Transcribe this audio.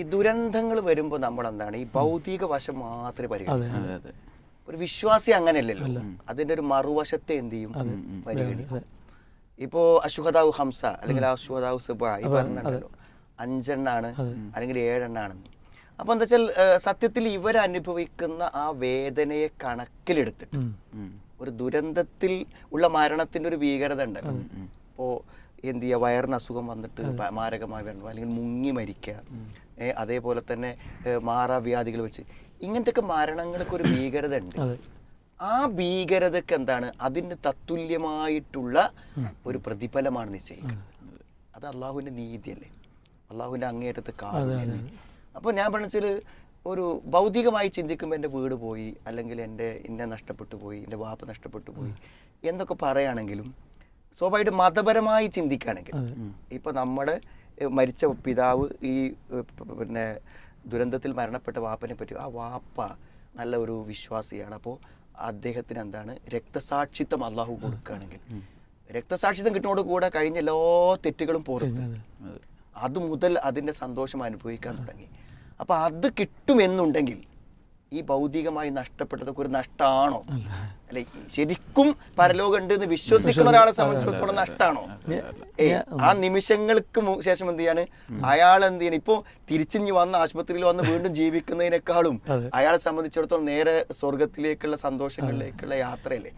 ഈ ദുരന്തങ്ങൾ വരുമ്പോൾ നമ്മൾ എന്താണ് ഈ ഭൗതിക വശം മാത്രമേ പരിഗണിക്കൂ. ഒരു വിശ്വാസി അങ്ങനെയല്ലല്ലോ. അതിന്റെ ഒരു മറുവശത്തെ എന്ത് ചെയ്യും? പരിഗണിക്കും. ഇപ്പോ അശുഹദാവ് ഹംസ അല്ലെങ്കിൽ അശുഹദാവ് സുബ ഈ പറഞ്ഞല്ലോ അഞ്ചെണ്ണാണ് അല്ലെങ്കിൽ ഏഴെണ്ണാണെന്ന്. അപ്പൊ എന്താ വെച്ചാൽ സത്യത്തിൽ ഇവരനുഭവിക്കുന്ന ആ വേദനയെ കണക്കിലെടുത്തിട്ട് ഒരു ദുരന്തത്തിൽ ഉള്ള മരണത്തിന്റെ ഒരു ഭീകരത ഉണ്ട്. ഇപ്പോ എന്ത് ചെയ്യുക വയറിന് അസുഖം വന്നിട്ട് മാരകമായി വരണം അല്ലെങ്കിൽ മുങ്ങി മരിക്കുക അതേപോലെ തന്നെ മാറാവ്യാധികൾ വെച്ച്. ഇങ്ങനത്തെ മരണങ്ങൾക്ക് ഒരു ഭീകരത ഉണ്ട് ആ ഭീകരതക്ക് എന്താണ്? അതിന് തത്തുല്യമായിട്ടുള്ള ഒരു പ്രതിഫലമാണ് നിശ്ചയിക്കുന്നത്. അത് അള്ളാഹുവിന്റെ നീതിയല്ലേ? അള്ളാഹുവിന്റെ അങ്ങേറ്റത്ത് കാരുണ്യല്ലേ അപ്പോൾ ഞാൻ പറഞ്ഞാൽ ഒരു ഭൗതികമായി ചിന്തിക്കുമ്പോൾ എന്റെ വീട് പോയി അല്ലെങ്കിൽ എന്റെ ഇന്നെ നഷ്ടപ്പെട്ടു പോയി എന്റെ വാപ്പ് നഷ്ടപ്പെട്ടു പോയി എന്നൊക്കെ പറയുകയാണെങ്കിലും സ്വാഭാവികമായിട്ട് മതപരമായി ചിന്തിക്കുകയാണെങ്കിൽ ഇപ്പൊ നമ്മുടെ മരിച്ച പിതാവ് ഈ പിന്നെ ദുരന്തത്തിൽ മരണപ്പെട്ട വാപ്പനെ പറ്റി ആ വാപ്പ നല്ല ഒരു വിശ്വാസിയാണ്. അപ്പോൾ അദ്ദേഹത്തിന് എന്താണ്? രക്തസാക്ഷിത്വം അള്ളാഹു കൊടുക്കുകയാണെങ്കിൽ. രക്തസാക്ഷിത്വം കിട്ടുന്നതോട് കൂടെ കഴിഞ്ഞ എല്ലാ തെറ്റുകളും പുറത്ത് അതെ. മുതൽ അതിന്റെ സന്തോഷം അനുഭവിക്കാൻ തുടങ്ങി. അപ്പോൾ അത് കിട്ടുമെന്നുണ്ടെങ്കിൽ ഈ ഭൗതികമായി നഷ്ടപ്പെട്ടതൊക്കെ ഒരു നഷ്ടമാണോ അല്ലെ ശരിക്കും പരലോകം ഉണ്ട് എന്ന് വിശ്വസിക്കുന്ന ഒരാളെ സംബന്ധിച്ചിടത്തോളം നഷ്ടമാണോ ഏ ആ നിമിഷങ്ങൾക്ക് ശേഷം എന്ത് ചെയ്യാണ് അയാൾ എന്ത് ചെയ്യണം? ഇപ്പൊ തിരിച്ചിഞ്ഞ് വന്ന ആശുപത്രിയിൽ വന്ന് വീണ്ടും ജീവിക്കുന്നതിനേക്കാളും അയാളെ സംബന്ധിച്ചിടത്തോളം നേരെ സ്വർഗത്തിലേക്കുള്ള സന്തോഷങ്ങളിലേക്കുള്ള യാത്രയല്ലേ?